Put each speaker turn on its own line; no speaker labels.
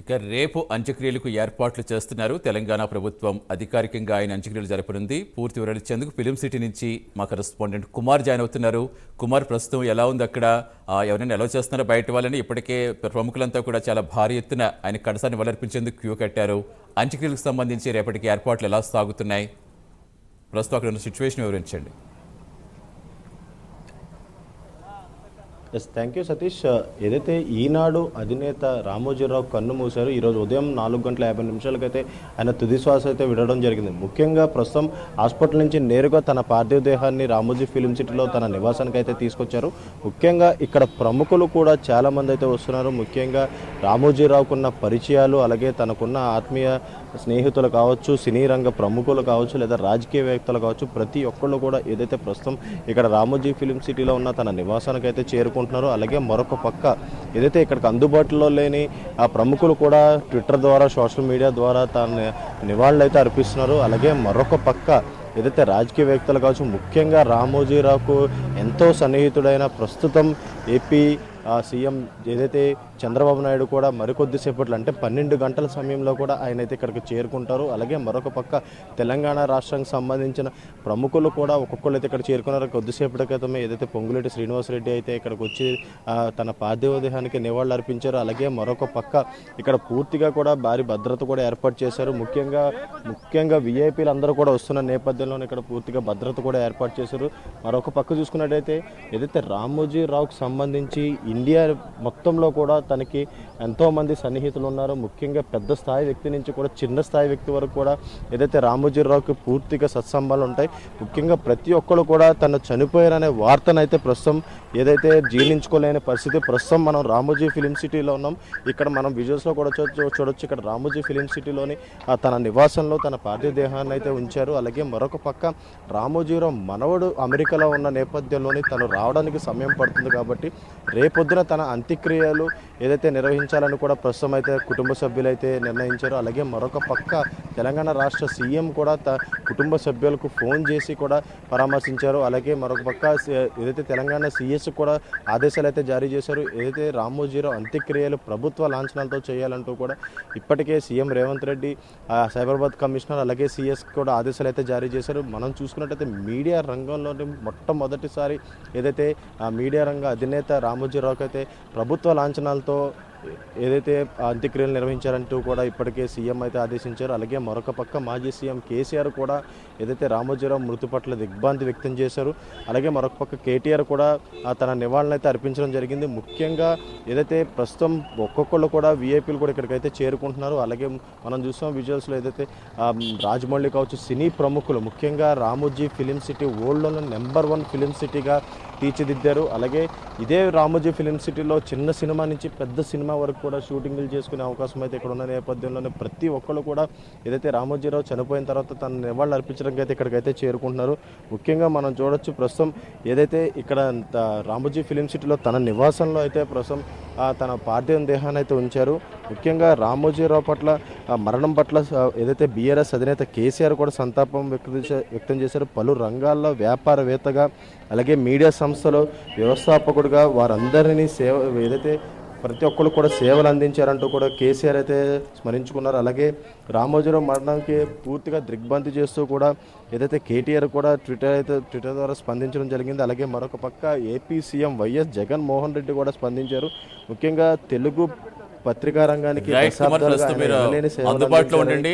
ఇక రేపు అంత్యక్రియలకు ఏర్పాట్లు చేస్తున్నారు. తెలంగాణ ప్రభుత్వం అధికారికంగా ఆయన అంత్యక్రియలు జరపనుంది. పూర్తి వివరాలు ఇచ్చేందుకు ఫిలిం సిటీ నుంచి మా కరెస్పాండెంట్ కుమార్ జాయిన్ అవుతున్నారు. కుమార్ ప్రస్తుతం ఎలా ఉంది అక్కడ? ఎవరైనా ఎలా చేస్తున్నారో బయట వాళ్ళని? ఇప్పటికే ప్రముఖులంతా కూడా చాలా భారీ ఎత్తున ఆయన కడసాన్ని వలర్పించేందుకు క్యూ కట్టారు. అంత్యక్రియలకు సంబంధించి రేపటికి ఏర్పాట్లు ఎలా సాగుతున్నాయి? ప్రస్తుతం అక్కడ ఉన్న సిచ్యువేషన్ వివరించండి.
ఎస్ థ్యాంక్ యూ సతీష్ ఏదైతే ఈనాడు అధినేత రామోజీరావు కన్ను మూశారు ఈరోజు ఉదయం నాలుగు గంటల యాభై నిమిషాలకైతే ఆయన తుది శ్వాస అయితే విడడం జరిగింది. ముఖ్యంగా ప్రస్తుతం హాస్పిటల్ నుంచి నేరుగా తన పార్థివ దేహాన్ని రామోజీ ఫిలిం సిటీలో తన నివాసానికి అయితే తీసుకొచ్చారు. ముఖ్యంగా ఇక్కడ ప్రముఖులు కూడా చాలామంది అయితే వస్తున్నారు. ముఖ్యంగా రామోజీరావుకున్న పరిచయాలు అలాగే తనకున్న ఆత్మీయ స్నేహితులు కావచ్చు సినీ రంగ ప్రముఖులు కావచ్చు లేదా రాజకీయవేత్తలు కావచ్చు ప్రతి ఒక్కళ్ళు కూడా ఏదైతే ప్రస్తుతం ఇక్కడ రామోజీ ఫిలిం సిటీలో ఉన్న తన నివాసానికి అయితే చేరుకుంటున్నారో అలాగే మరొక పక్క ఏదైతే ఇక్కడికి అందుబాటులో లేని ఆ ప్రముఖులు కూడా ట్విట్టర్ ద్వారా సోషల్ మీడియా ద్వారా తన నివాళులు అయితే అర్పిస్తున్నారు. అలాగే మరొక పక్క ఏదైతే రాజకీయవేత్తలు కావచ్చు ముఖ్యంగా రామోజీరావుకు ఎంతో సన్నిహితుడైన ప్రస్తుతం ఏపీ సీఎం ఏదైతే చంద్రబాబు నాయుడు కూడా మరికొద్దిసేపట్లో అంటే పన్నెండు గంటల సమయంలో కూడా ఆయన అయితే ఇక్కడికి చేరుకుంటారు. అలాగే మరొక పక్క తెలంగాణ రాష్ట్రానికి సంబంధించిన ప్రముఖులు కూడా ఒక్కొక్కరు అయితే ఇక్కడ చేరుకున్నారు. కొద్దిసేపటి క్రితమే ఏదైతే పొంగులేటి శ్రీనివాసరెడ్డి అయితే ఇక్కడికి వచ్చి తన పార్థివదేహానికి నివాళులు అర్పించారు. అలాగే మరొక పక్క ఇక్కడ పూర్తిగా కూడా భారీ భద్రత కూడా ఏర్పాటు చేశారు. ముఖ్యంగా ముఖ్యంగా విఐపీలు అందరూ కూడా వస్తున్న నేపథ్యంలోనే ఇక్కడ పూర్తిగా భద్రత కూడా ఏర్పాటు చేశారు. మరొక పక్క చూసుకున్నట్టయితే ఏదైతే రామోజీరావుకు సంబంధించి ఇండియా మొత్తంలో కూడా తనకి ఎంతోమంది సన్నిహితులు ఉన్నారు. ముఖ్యంగా పెద్ద స్థాయి వ్యక్తి నుంచి కూడా చిన్న స్థాయి వ్యక్తి వరకు కూడా ఏదైతే రామోజీరావుకి పూర్తిగా సత్సంబాలు ఉంటాయి ముఖ్యంగా ప్రతి ఒక్కరు కూడా తను చనిపోయారనే వార్తనైతే ప్రస్తుతం ఏదైతే జీర్ణించుకోలేని పరిస్థితి ప్రస్తుతం మనం రామోజీ ఫిలిం సిటీలో ఉన్నాం. ఇక్కడ మనం విజువల్స్లో కూడా చూడొచ్చు. ఇక్కడ రామోజీ ఫిలిం సిటీలోని ఆ తన నివాసంలో తన పార్థివ దేహాన్ని అయితే ఉంచారు. అలాగే మరొక పక్క రామోజీరావు మనవడు అమెరికాలో ఉన్న నేపథ్యంలోని తను రావడానికి సమయం పడుతుంది కాబట్టి రేపొద్దున తన అంత్యక్రియలు ఏదైతే నిర్వహించాలని కూడా ప్రస్తుతం అయితే కుటుంబ సభ్యులైతే నిర్ణయించారు అలాగే మరొక పక్క తెలంగాణ రాష్ట్ర సీఎం కూడా త కుటుంబ సభ్యులకు ఫోన్ చేసి కూడా పరామర్శించారు. అలాగే మరొక పక్క ఏదైతే తెలంగాణ సీఎస్ కూడా ఆదేశాలు అయితే జారీ చేశారు ఏదైతే రామోజీరావు అంత్యక్రియలు ప్రభుత్వ లాంఛనాలతో చేయాలంటూ కూడా ఇప్పటికే సీఎం రేవంత్ రెడ్డి సైబరాబాద్ కమిషనర్ అలాగే సీఎస్ కూడా ఆదేశాలు అయితే జారీ చేశారు. మనం చూసుకున్నట్టయితే మీడియా రంగంలోని మొట్టమొదటిసారి ఏదైతే మీడియా రంగ అధినేత రామోజీరావుకి అయితే ప్రభుత్వ లాంఛనాలతో ఏదైతే అంత్యక్రియలు నిర్వహించారంటూ కూడా ఇప్పటికే సీఎం అయితే ఆదేశించారు. అలాగే మరొక పక్క మాజీ సీఎం కేసీఆర్ కూడా ఏదైతే రామోజీరావు మృతి పట్ల దిగ్భ్రాంతి వ్యక్తం చేశారు అలాగే మరొక పక్క కేటీఆర్ కూడా తన నివాళులను అయితే అర్పించడం జరిగింది. ముఖ్యంగా ఏదైతే ప్రస్తుతం ఒక్కొక్కళ్ళు కూడా వీఐపీలు కూడా ఇక్కడికైతే చేరుకుంటున్నారు. అలాగే మనం చూసాం విజువల్స్లో ఏదైతే రాజమౌళి కావచ్చు సినీ ప్రముఖులు ముఖ్యంగా రామోజీ ఫిలిం సిటీ వరల్డ్లో నెంబర్ వన్ ఫిలిం సిటీగా తీర్చిదిద్దారు. అలాగే ఇదే రామోజీ ఫిలిం సిటీలో చిన్న సినిమా నుంచి పెద్ద సినిమా వరకు కూడా షూటింగ్లు చేసుకునే అవకాశం అయితే ఇక్కడ ఉన్న నేపథ్యంలోనే ప్రతి ఒక్కళ్ళు కూడా ఏదైతే రామోజీరావు చనిపోయిన తర్వాత తన నివాళులు అర్పించడానికి అయితే ఇక్కడికైతే చేరుకుంటున్నారు. ముఖ్యంగా మనం చూడొచ్చు ప్రస్తుతం ఏదైతే ఇక్కడ రామోజీ ఫిలిం సిటీలో తన నివాసంలో అయితే ప్రస్తుతం తన పార్థివ దేహాన్ని అయితే ఉంచారు. ముఖ్యంగా రామోజీరావు పట్ల మరణం పట్ల ఏదైతే బీఆర్ఎస్ అధినేత కేసీఆర్ కూడా సంతాపం వ్యక్తం వ్యక్తం చేశారు. పలు రంగాల్లో వ్యాపారవేత్తగా అలాగే మీడియా సంస్థలో వ్యవస్థాపకుడిగా వారందరినీ సేవ ఏదైతే ప్రతి ఒక్కరు కూడా సేవలు అందించారంటూ కూడా కేసీఆర్ అయితే స్మరించుకున్నారు. అలాగే రామోజీరావు మరణానికి పూర్తిగా దిగ్భ్రాంతి చేస్తూ కూడా ఏదైతే కేటీఆర్ కూడా ట్విట్టర్ అయితే ట్విట్టర్ ద్వారా స్పందించడం జరిగింది. అలాగే మరొక పక్క AP CM YS Jaganmohan Reddy కూడా స్పందించారు. ముఖ్యంగా తెలుగు పత్రికా రంగానికి
అందుబాటులో. ఉండండి.